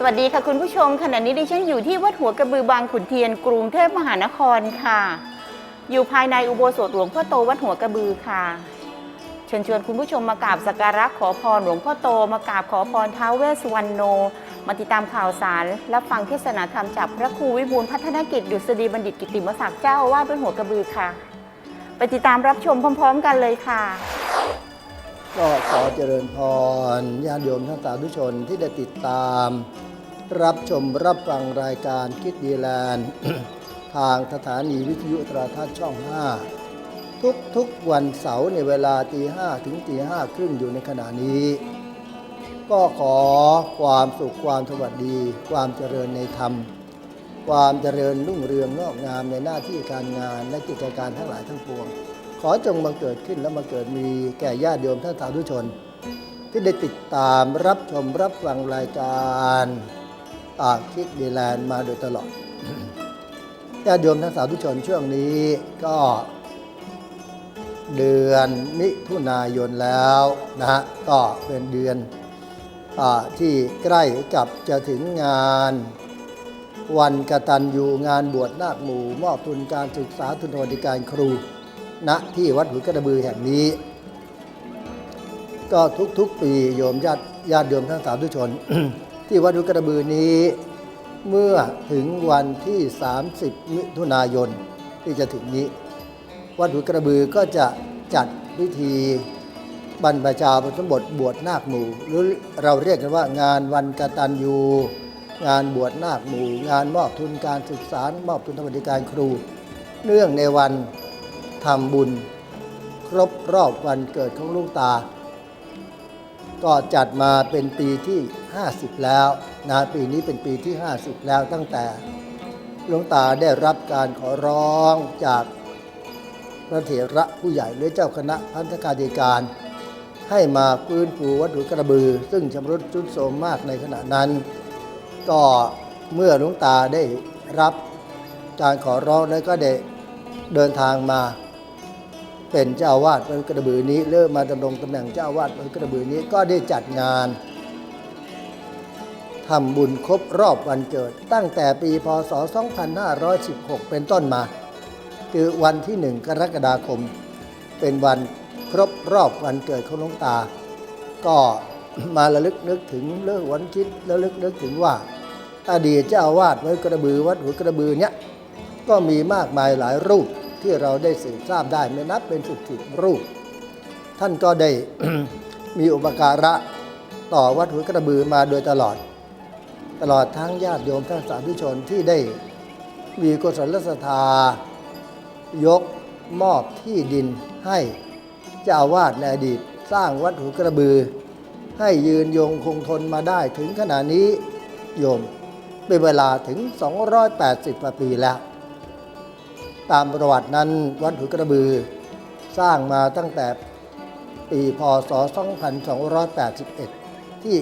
สวัสดีค่ะคุณผู้ชมขณะนี้ดิฉันอยู่ที่วัดหัวกระบือบางขุนเทียนกรุงเทพมหานครค่ะ อยู่ภายในอุโบสถหลวงพ่อโตวัดหัวกระบือค่ะ เชิญชวนคุณผู้ชมมากราบสักการะขอพรหลวงพ่อโตมากราบขอพรท้าวเวสสุวรรณโน มาติดตามข่าวสารและฟังเทศนาธรรมจากพระครูวิบูลพัฒนกิจดุษฎีบัณฑิตกิติมศักดิ์เจ้าอาวาดวัดหัวกระบือค่ะ ไปติดตามรับชมพร้อม ๆ กันเลยค่ะก็ขอเจริญพรญาติโยมท่านสาธุชนที่ได้ติดตาม รับชมรับฟังรายการคิดดีแลนด์ ทางสถานีวิทยุโทรทัศน์ช่อง 5 ทุกทุกๆวันเสาร์ในเวลาตีห้ถึงตีห้าครึ่งอยู่ในขณะนี้ ก็ขอความสุขความสวัสดี ความเจริญในธรรม ความเจริญรุ่งเรืองงอกงามในหน้าที่การงานและกิจการทั้งหลายทั้งปวง ขอจงบังเกิดขึ้นและมาเกิดมีแก่ญาติโยมท่านสาธุชนที่ได้ติดตามรับชมรับฟังรายการ คิดดีแลนด์มาโดยตลอดญาติโยมท่านสาธุชนช่วงนี้ก็เดือนมิถุนายนแล้วนะฮะก็เป็นเดือนอที่ใกล้กับจะถึงงาน วันกตัญญูงานบวชนาคหมู่ มอบทุนการศึกษาทุนสวัสดิการครูณที่วัดหุกระบือแห่งนี้ ก็ทุกๆปีโยมญาติญาติโยมทั้งสาธุชน ที่วัดหุยกระบือนี้ เมื่อถึงวันที่ 30 มิถุนายนที่จะถึงนี้ วัดหุยกระบือก็จะจัดพิธีบรรพชาอุสมบทบวชนาคหมู่ หรือเราเรียกกันว่างานวันกตัญญู งานบวชนาคหมู่ งานมอบทุนการศึกษามอบทุนสวัสดิการครู เนื่องในวันทำบุญ ครบรอบวันเกิดของลุงตา ก็จัดมาเป็นปีที่ 50 แล้วนะปีนี้เป็นปีที่ 50 แล้วตั้งแต่หลวงตาได้รับการขอร้องจากพระเถระผู้ใหญ่หรือเจ้าคณะพันธกาธิการ ให้มาฟื้นฟูวัดหลวงกระบือ ซึ่งชำรุดทรุดโทรมมากในขณะนั้น ก็เมื่อหลวงตาได้รับการขอร้องแล้วก็ได้เดินทางมา เป็นเจ้าอาวาดวัดกระบือนี้เริ่มมาดำรงตำแหน่งเจ้าอาวาดวัดกระบือนี้ก็ได้จัดงานทำบุญครบรอบวันเกิด ตั้งแต่ปีพศ 2516 เป็นต้นมา คือวันที่หนึ่งกรกฎาคม เป็นวันครบรอบวันเกิดของหลวงตา ก็มาระลึกนึกถึงเรื่องวันคิดระลึกนึกถึงว่าอดีตเจ้าอาวาดวัดกระบือวัดหัวกระบือเนี้ยก็มีมากมายหลายรูป ที่เราได้สืบทราบได้ไม่นับเป็นสิบสิบรูป ท่านก็ได้มีอุปการะต่อวัดหัวกระบือมาโดยตลอด ตลอดทั้งญาติโยมท่านสาธุชนที่ได้มีกุศลศรัทธายกมอบที่ดินให้เจ้าวาดในอดีตสร้างวัดหัวกระบือ ให้ยืนยงคงทนมาได้ถึงขณะนี้โยมเป็นเวลาถึง 280กว่าปีแล้ว ตามประวัตินั้นวัดหัวกระบือ สร้างมาตั้งแต่ปีพศ 2281 ที่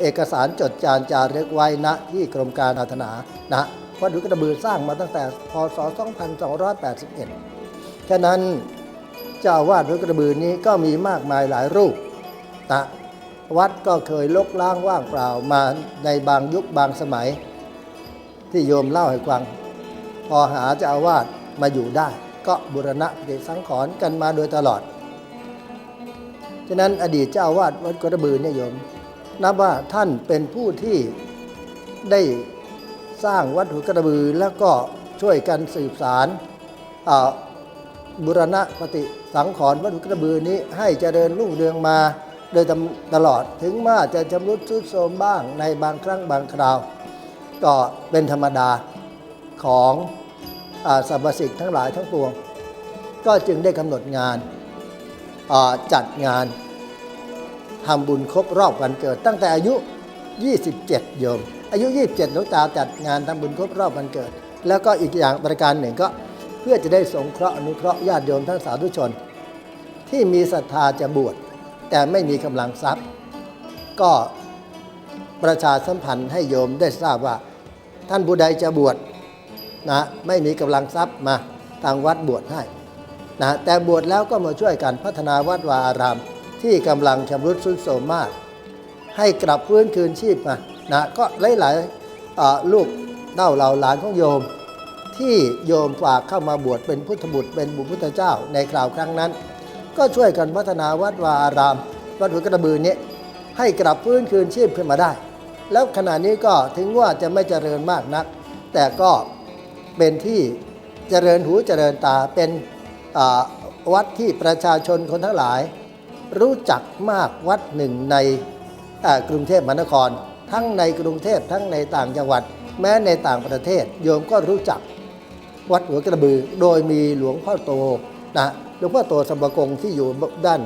เอกสารจดจานจารึกไว้ณที่กรมการศาสนานะวัดหัวกระบือสร้างมาตั้งแต่พศ 2281 ฉะนั้นเจ้าอาวาดวัดกระบือนี้ก็มีมากมายหลายรูปนะวัดก็เคยลกล้างว่างเปล่ามาในบางยุคบางสมัย ที่โยมเล่าให้ฟัง พอหาเจ้าอาวาส มาอยู่ได้ ก็บุรณะปฏิสังขรณ์กันมาโดยตลอด ฉะนั้นอดีตเจ้าอาวาสวัดกระบือเนี่ยโยม นับว่าท่านเป็นผู้ที่ได้สร้างวัดหัวกระบือแล้วก็ช่วยกันสืบสารบุรณะปฏิสังขรณ์วัดหัวกระบือนี้ให้เจริญรุ่งเรืองมาโดยตลอดถึงมาจะชำรุดทรุดโทรมบ้างในบางครั้งบางคราว ก็เป็นธรรมดาของ สรรพสิ่งทั้งหลายทั้งปวง ก็จึงได้กำหนดงานจัดงานทำบุญครบรอบวันเกิด ตั้งแต่อายุ 27 โยม อายุ 27หลวงตาจัดงานทำบุญครบรอบวันเกิด แล้วก็อีกอย่างประการหนึ่งก็เพื่อจะได้สงเคราะห์อนุเคราะห์ญาติโยมทั้งสาธุชน ที่มีศรัทธาจะบวชแต่ไม่มีกำลังทรัพย์ ก็ประชาสัมพันธ์ให้โยมได้ทราบว่า ท่านผู้ใดจะบวช นะไม่มีกำลังทรัพย์มาทางวัดบวชให้นะแต่บวชแล้วก็มาช่วยกันพัฒนาวัดวาอาราม ที่กำลังชำรุดทรุดโทรมมาก ให้กลับฟื้นคืนชีพมานะก็หลายๆลูกเต้าเหล่าหลานของโยม ที่โยมฝากเข้ามาบวชเป็นพุทธบุตรเป็นบุพุทธเจ้าในคราวครั้งนั้น ก็ช่วยกันพัฒนาวัดวาอาราม วัดหัวกระบือนี้ให้กลับฟื้นคืนชีพขึ้นมาได้ แล้วขณะนี้ก็ถึงว่าจะไม่เจริญมากนัก แต่ก็ เป็นที่เจริญหูเจริญตาเป็นวัดที่ประชาชนคนทั้งหลาย รู้จักมากวัดหนึ่งในกรุงเทพมหานคร ทั้งในกรุงเทพทั้งในต่างจังหวัด แม้ในต่างประเทศ โยมก็รู้จักวัดหัวกระบือ โดยมีหลวงพ่อโตนะหลวงพ่อโตสัมปกงที่อยู่ด้าน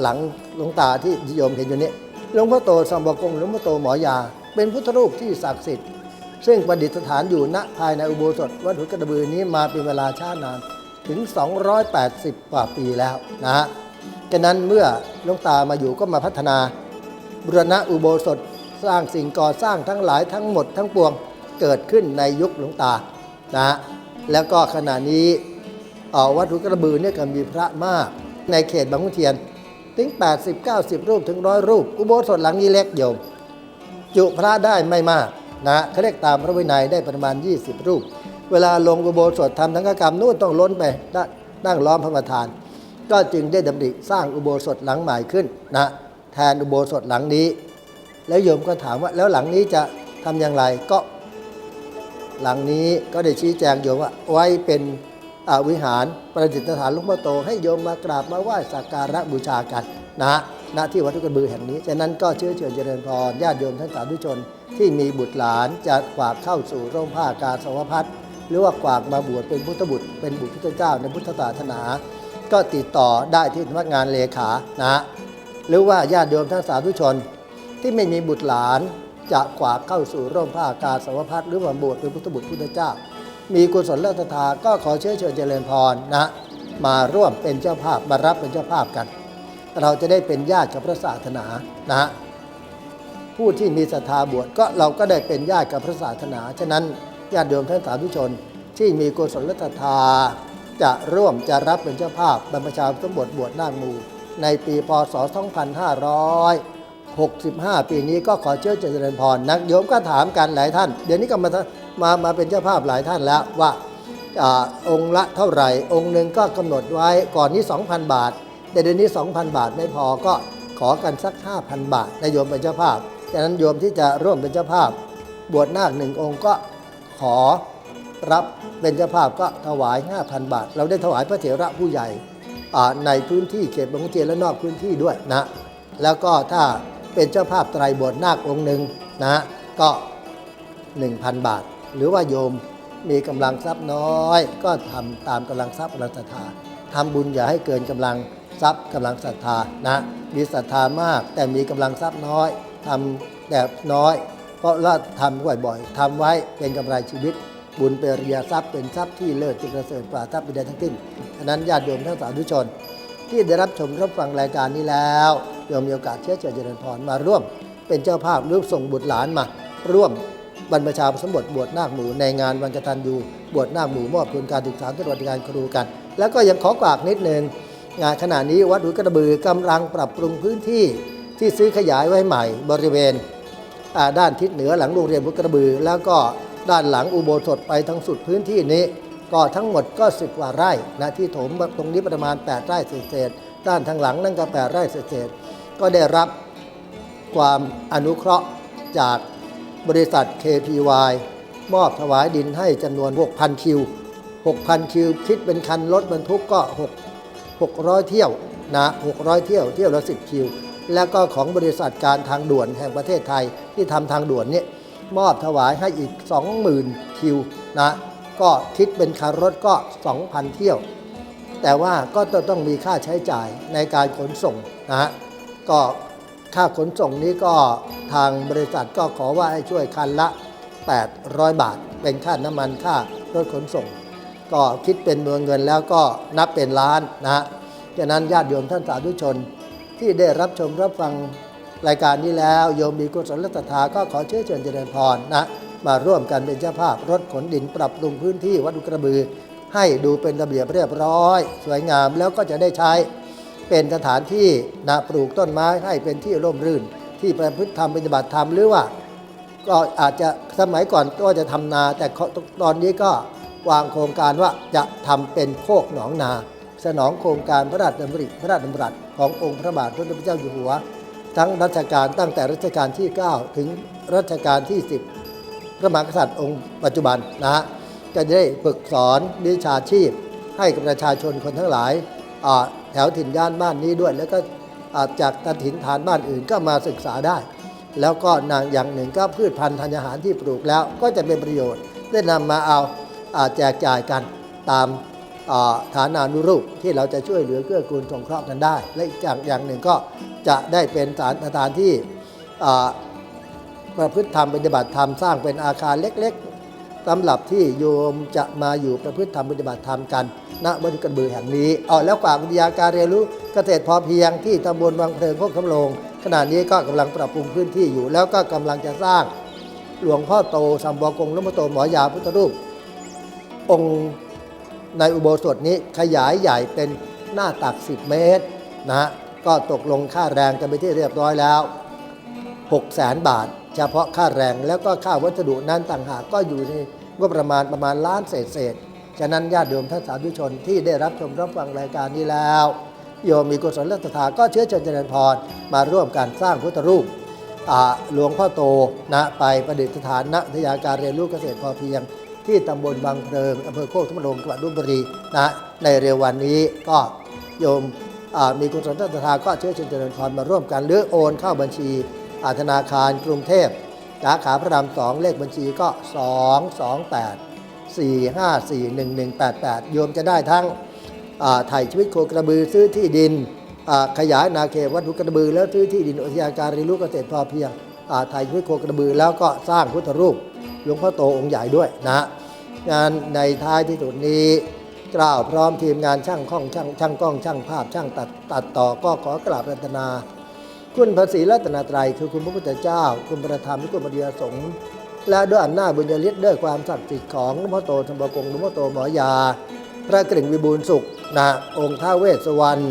หลังหลวงตาที่โยมเห็นอยู่นี้หลวงพ่อโตสัมปกงหลวงพ่อโตหมอยา เป็นพุทธรูปที่ศักดิ์สิทธิ์ ซึ่งประดิษฐานอยู่ณภายในอุโบสถวัดหัวกระบือนี้มาเป็นเวลาช้านานถึง 280 กว่าปีแล้วนะฮะฉะนั้นเมื่อหลวงตามาอยู่ก็มาพัฒนาบุรณะอุโบสถสร้างสิ่งก่อสร้างทั้งหลายทั้งหมดทั้งปวงเกิดขึ้นในยุคหลวงตานะฮะแล้วก็ขณะนี้วัดหุกระบือเนี่ยก็มีพระมากในเขตบางขุนเทียนถึง 80 90 รูปถึงร้อยรูป อุโบสถหลังนี้เล็กโยม จุพระได้ไม่มาก นะเขาเรียกตามพระวินัยได้ประมาณ 20 รูป เวลาลงอุโบสถทำทั้งกรรมนู่นต้องล้นไปนั่งล้อมพระประธาน ก็จึงได้ดำริสร้างอุโบสถหลังใหม่ขึ้นนะแทนอุโบสถหลังนี้ แล้วโยมก็ถามว่าแล้วหลังนี้จะทำอย่างไรก็ หลังนี้ก็ได้ชี้แจงโยมว่าไว้เป็นอวิหารประดิษฐานหลวงพ่อโต ให้โยมมากราบมาไหว้สักการะบูชากันนะ ณที่วัดทุกระบือแห่งนี้ ฉะนั้นก็เชื้อเชิญเจริญพรญาติโยมท่านสาธุชน ที่มีบุตรหลานจะฝากเข้าสู่ร่มผ้ากาสาวพัดหรือว่าฝากมาบวชเป็นพุทธบุตร เป็นบุตรพุทธเจ้าในพุทธศาสนา ก็ติดต่อได้ที่สำนักงานเลขานะหรือว่าญาติโยมท่านสาธุชน ที่ไม่มีบุตรหลานจะขวากเข้าสู่ร่มผ้ากาสาวพัดหรือว่าบวชเป็นพุทธบุตรพุทธเจ้า มีกุศลและศรัทธาก็ขอเชิญเชิญเจริญพรนะมาร่วมเป็นเจ้าภาพมารับเป็นเจ้าภาพกัน เราจะได้เป็นญาติกับพระศาสนานะฮะผู้ที่มีศรัทธาบวชก็เราก็ได้เป็นญาติกับพระศาสนา ฉะนั้นญาติโยมท่านสาธุชน ที่มีกุศลละศรัทธา จะร่วมจะรับเป็นเจ้าภาพบรรพชาสมบทบวชนาคมูในปีพศ 2565 ปีนี้ก็ขอเชิญเจริญพรนักโยมก็ถามกันหลายท่าน เดี๋ยวนี้ก็มามามาเป็นเจ้าภาพหลายท่านแล้วว่าอองค์ละเท่าไหร่ องค์หนึ่งก็กำหนดไว้ก่อนนี้ 2,000 บาท แต่เดี๋ยวนี้ 2,000 บาทไม่พอก็ขอกันสัก 5,000 บาทนายโยมเป็นเจ้าภาพฉะนั้นโยมที่จะร่วมเป็นเจ้าภาพ บวชนาคหนึ่งองค์ก็ขอรับเป็นเจ้าภาพก็ถวาย 5,000 บาท เราได้ถวายพระเถระผู้ใหญ่ในพื้นที่เขตบางขุนเทียนและนอกพื้นที่ด้วยนะ แล้วก็ถ้าเป็นเจ้าภาพไตรบทนาคองค์หนึ่งนะก็ 1,000 บาท หรือว่าโยมมีกำลังทรัพย์น้อย ก็ทำตามกำลังทรัพย์กำลังศรัทธาทำบุญอย่าให้เกินกำลัง ทรัพย์กำลังศรัทธานะมีศรัทธามาก แต่มีกำลังทรัพย์น้อยทำแต่น้อย เพราะละทำบ่อยๆทำไว้เป็นกำไรชีวิต บุญเป็นเรียทรัพย์เป็นทรัพย์ที่เลิศที่ประเสริฐกว่าทรัพย์ใดทั้งสิ้นฉะนั้นญาติโยมทั้งสาธุชน ที่ได้รับชมรับฟังรายการนี้แล้วโยมมีโอกาสเชื้อเชิญเจริญพรมาร่วม เป็นเจ้าภาพรือส่งบุตรหลานมา ร่วมบรรพชาสมบทบวชนาคหมูในงานวันกตัญญูบวชนาคหมูมอบทุนการศึกษาสวัสดิการครูกัน แล้วก็ยังขอกวากนิดหนึ่ง ขณะนี้วัดหุยกระบือกำลังปรับปรุงพื้นที่ที่ซื้อขยายไว้ใหม่บริเวณด้านทิศเหนือหลังโรงเรียนบุกระบือ แล้วก็ด้านหลังอุโบสถไปทั้งสุดพื้นที่นี้ ก็ทั้งหมดก็สิบกว่าไร่นะที่โถมตรงนี้ประมาณ 8 ไร่เศษด้านทางหลังนั่นก็8ไร่เศษก็ได้รับความอนุเคราะห์จากบริษัท KPY มอบถวายดินให้จำนวน 6,000 คิว 6,000 คิว คิดเป็นคันรถบรรทุกก็6 600 เที่ยวนะ600 เที่ยวเที่ยวละ 10 คิว แล้วก็ของบริษัทการทางด่วนแห่งประเทศไทยที่ทำทางด่วนเนี่ยมอบถวายให้อีก 20,000 คิวนะก็คิดเป็นคันรถก็ 2,000 เที่ยว แต่ว่าก็จะต้องมีค่าใช้จ่ายในการขนส่งนะฮะก็ค่าขนส่งนี้ก็ทางบริษัทก็ขอว่าให้ช่วยคันละ 800 บาท เป็นค่าน้ำมันค่ารถขนส่ง ก็คิดเป็นเมืองเงินแล้วก็นับเป็นล้านนะฮะฉะนั้นญาติโยมท่านสาธุชนที่ได้รับชมรับฟังรายการนี้แล้ว โยมมีกุศลศรัทธาก็ขอเชิญเชิญเจริญพรนะมาร่วมกันเป็นเจ้าภาพรถขนดินปรับปรุงพื้นที่วัดอุกระบือ ให้ดูเป็นระเบียบเรียบร้อย สวยงามแล้วก็จะได้ใช้เป็นสถานที่นะปลูกต้นไม้ให้เป็นที่ร่มรื่น ที่ประพฤติธรรมปฏิบัติธรรมหรือว่า ก็อาจจะสมัยก่อนก็จะทำนา แต่ตอนนี้ก็ วางโครงการว่าจะทำเป็นโคกหนองนา สนองโครงการพระราชดำริพระราชดำรัสขององค์พระบาทสมเด็จพระเจ้าอยู่หัว ทั้งรัชกาลตั้งแต่รัชกาลที่ 9 ถึงรัชกาลที่ 10 พระมหากษัตริย์องค์ปัจจุบันนะฮะจะได้ฝึกสอนวิชาชีพ ให้กับประชาชนคนทั้งหลายแถวถิ่นย่านบ้านนี้ด้วย แล้วก็จากถิ่นฐานบ้านอื่นก็มาศึกษาได้ แล้วก็นางอย่างหนึ่งก็พืชพันธุ์ธัญญาหารที่ปลูกแล้วก็จะเป็นประโยชน์ได้นำมาเอา แจกจ่ายกันตามฐานานุรูปที่เราจะช่วยเหลือเกื้อกูลสงเคราะห์กันได้ และอีกอย่างอย่างหนึ่งก็จะได้เป็นสถานสถานที่ประพฤติธรรมปฏิบัติธรรมสร้างเป็นอาคารเล็กๆสำหรับที่โยมจะมาอยู่ประพฤติธรรมปฏิบัติธรรมกันณวัดกระบือแห่งนี้อ๋อแล้วกว่าวิทยาการเรียนรู้เกษตรพอเพียงที่ตำบลวังเพลิงโคกคำโลงขณะนี้ก็กำลังปรับปรุงพื้นที่อยู่ แล้วก็กำลังจะสร้างหลวงพ่อโตสัมบกงลุมโตหมอยาพุทธรูป องค์ในอุโบสถนี้ขยายใหญ่เป็นหน้าตัก 10 เมตรนะฮะก็ตกลงค่าแรงกันไปที่เรียบร้อยแล้ว6แสนบาท เฉพาะค่าแรงแล้วก็ค่าวัสดุนั้นต่างหากก็อยู่ในงบประมาณประมาณล้านเศษเศษฉะนั้นญาติโยมท่านสาธุชนที่ได้รับชมรับฟังรายการนี้แล้ว โยมมีกุศลรัทธาก็เชื้อเชิญเจริญพรมาร่วมกันสร้างพุทธรูปอาหลวงพ่อโตนะไปประดิษฐานณทยาการเรียนรู้เกษตรพอเพียง ที่ตำบลบางเพลิงอำเภอโคกทุ่งลงจังหวัดลพบุรีนะในเร็ววันนี้ก็โยมมีกุศลศรัทธาก็เชื้อเชิญเจริญพรมาร่วมกัน หรือโอนเข้าบัญชีอาธนาคารกรุงเทพสาขาพระรามสองเลขบัญชีก็ 228 4541188 โยมจะได้ทั้งถ่ายชีวิตโคกระบือซื้อที่ดินขยายนาเขตวัดหุกระบือ แล้วซื้อที่ดินอุทยานการเรียนรู้เกษตรพอเพียงถ่ายชีวิตโคกระบือ แล้วก็สร้างพุทธรูปหลวงพ่อโตองค์ใหญ่ด้วยนะ งานในท้ายที่สุดนี้ กล่าวพร้อมทีมงานช่างข้องช่างช่างกล้องช่างภาพช่างตัดตัดต่อก็ขอกราบรัตนา คุณพระศรีรัตนตรัยคือคุณพระพุทธเจ้า คุณประธรรมและคุณปฏิยสงฆ์และด้วยอำนาจบุญญาฤทธิ์ด้วยความศักดิ์สิทธิ์ของหลวงพ่อโตธรรมกงหลวงพ่อโตหมอยา พระกริ่งวิบูลสุขนะองค์ท้าเวสสวรรณ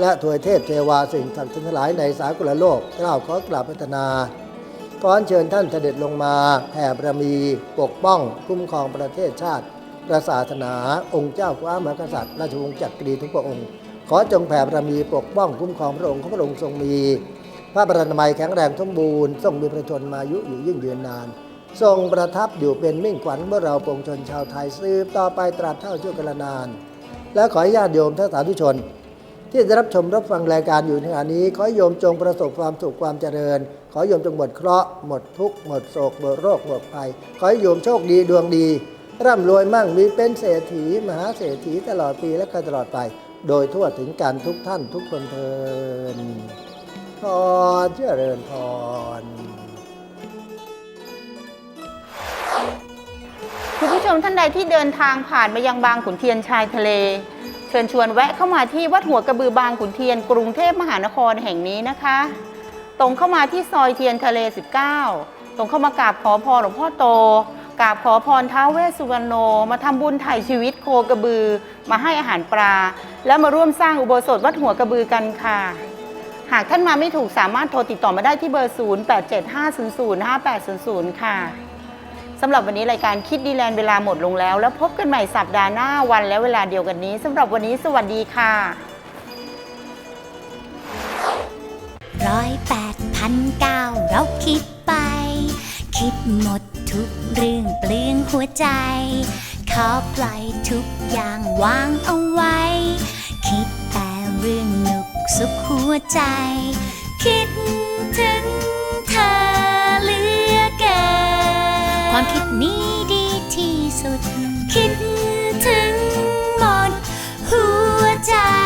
และทวยเทพเทวาสิ่งศักดิ์สิทธิ์ทั้งหลายในสากลโลกกล่าวขอกราบพัฒนา ขอเชิญท่านเสด็จลงมาแผ่บารมีปกป้อง คุ้มครองประเทศชาติประศาสนา องค์เจ้าฟ้ามหากษัตริย์ราชวงศ์จักรีทุกพระองค์ ขอจงแผ่บารมีปกป้องคุ้มครองพระองค์ของพระองค์ทรงมี พระบรนามัยแข็งแรงสมบูรณ์ทรงมีพระชนมายุอยู่ยิ่งยืนนาน ทรงประทับอยู่เป็นมิ่งขวัญเมื่อเราปวงชนชาวไทย สืบต่อไปตราบเท่าชั่วกาลนาน และขอญาติโยมท่านสาธุชน ที่จะรับชมรับฟังรายการอยู่ในขณะนี้ ขอโยมจงประสบความสุขความเจริญ ขอโยมจงหมดเคราะห์หมดทุกข์หมดโศกหมดโรคหมดภัย ขอโยมโชคดีดวงดี ร่ำรวยมั่งมีเป็นเศรษฐี มหาเศรษฐีตลอดปีและก็ตลอดไป โดยทั่วถึงกันทุกท่านทุกคนเทินพอเจริญพรคุณผู้ชมท่านใดที่เดินทางผ่านมายังบางขุนเทียนชายทะเล ชิญชวนแวะเข้ามาที่วัดหัวกระบือบางขุนเทียน กรุงเทพมหานครแห่งนี้นะคะ ตรงเข้ามาที่ซอยเทียนทะเล 19 ตรงเข้ามากราบขอพรหลวงพ่อโตกราบขอพรท้าวเวสสุวรรณโน มาทำบุญไถ่ชีวิตโคกระบือ มาให้อาหารปลา แล้วมาร่วมสร้างอุโบสถวัดหัวกระบือกันค่ะ หากท่านมาไม่ถูกสามารถโทรติดต่อมาได้ที่เบอร์ 0875005800 ค่ะ สำหรับวันนี้รายการคิดดีแลนด์เวลาหมดลงแล้ว แล้วพบกันใหม่สัปดาห์หน้าวันและเวลาเดียวกันนี้สำหรับวันนี้สวัสดีค่ะร้อยแปดพันเก้าเราคิดไป คิดหมดทุกเรื่องเปลืองหัวใจ ขอปล่อยทุกอย่างวางเอาไว้ คิดแต่เรื่องหนุกสุขหัวใจ คิดถึง ความคิดนี้ดีที่สุด คิดถึงหมดหัวใจ